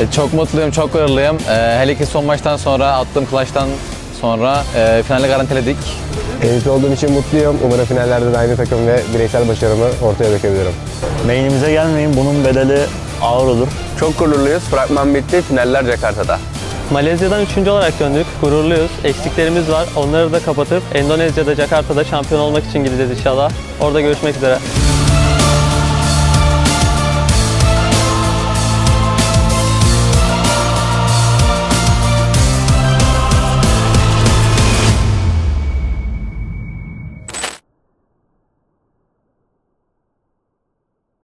E, çok mutluyum, çok gururluyum. E, hele ki son maçtan sonra, attığım clutch'tan sonra e, finali garantiledik. MVP olduğum için mutluyum. Umarım finallerde de aynı takım ve bireysel başarımı ortaya dökebilirim. Main'imize gelmeyin. Bunun bedeli ağır olur. Çok gururluyuz. Fragman bitti. Finaller Jakarta'da. Malezya'dan üçüncü olarak döndük. Gururluyuz. Eksiklerimiz var. Onları da kapatıp Endonezya'da, Jakarta'da şampiyon olmak için gideceğiz inşallah. Orada görüşmek üzere.